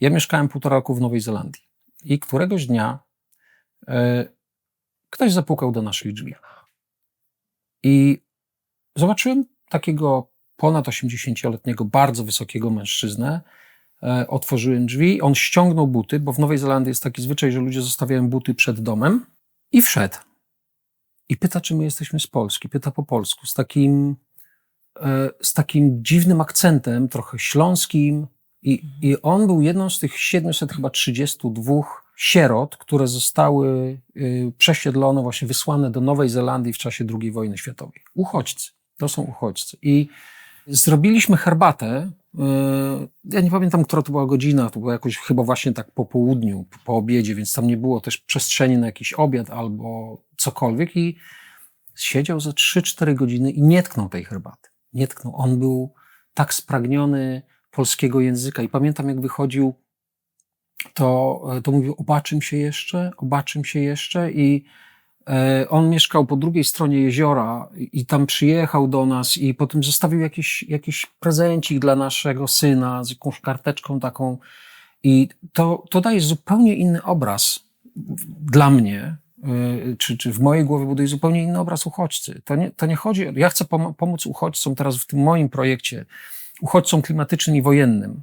Ja mieszkałem półtora roku w Nowej Zelandii i któregoś dnia e, ktoś zapukał do naszych drzwi. I zobaczyłem takiego ponad 80-letniego, bardzo wysokiego mężczyznę. E, otworzyłem drzwi, on ściągnął buty, bo w Nowej Zelandii jest taki zwyczaj, że ludzie zostawiają buty przed domem i wszedł. I pyta, czy my jesteśmy z Polski. Pyta po polsku, z takim, e, z takim dziwnym akcentem, trochę śląskim. I, I on był jedną z tych 732 sierot, które zostały y, przesiedlone, właśnie wysłane do Nowej Zelandii w czasie II wojny światowej. Uchodźcy. To są uchodźcy. I zrobiliśmy herbatę. y, Ja nie pamiętam, która to była godzina, to było jakoś chyba właśnie tak po południu, po obiedzie, więc tam nie było też przestrzeni na jakiś obiad albo cokolwiek. I siedział za 3-4 godziny i nie tknął tej herbaty. Nie tknął. On był tak spragniony polskiego języka. I pamiętam, jak wychodził, to, to mówił, obaczym się jeszcze, obaczym się jeszcze. I e, on mieszkał po drugiej stronie jeziora i tam przyjechał do nas i potem zostawił jakiś, jakiś prezencik dla naszego syna z jakąś karteczką taką. I to, to daje zupełnie inny obraz dla mnie, y, czy, czy w mojej głowie buduje zupełnie inny obraz uchodźcy. To nie, to nie chodzi, ja chcę pom- pomóc uchodźcom teraz w tym moim projekcie, uchodźcom klimatycznym i wojennym.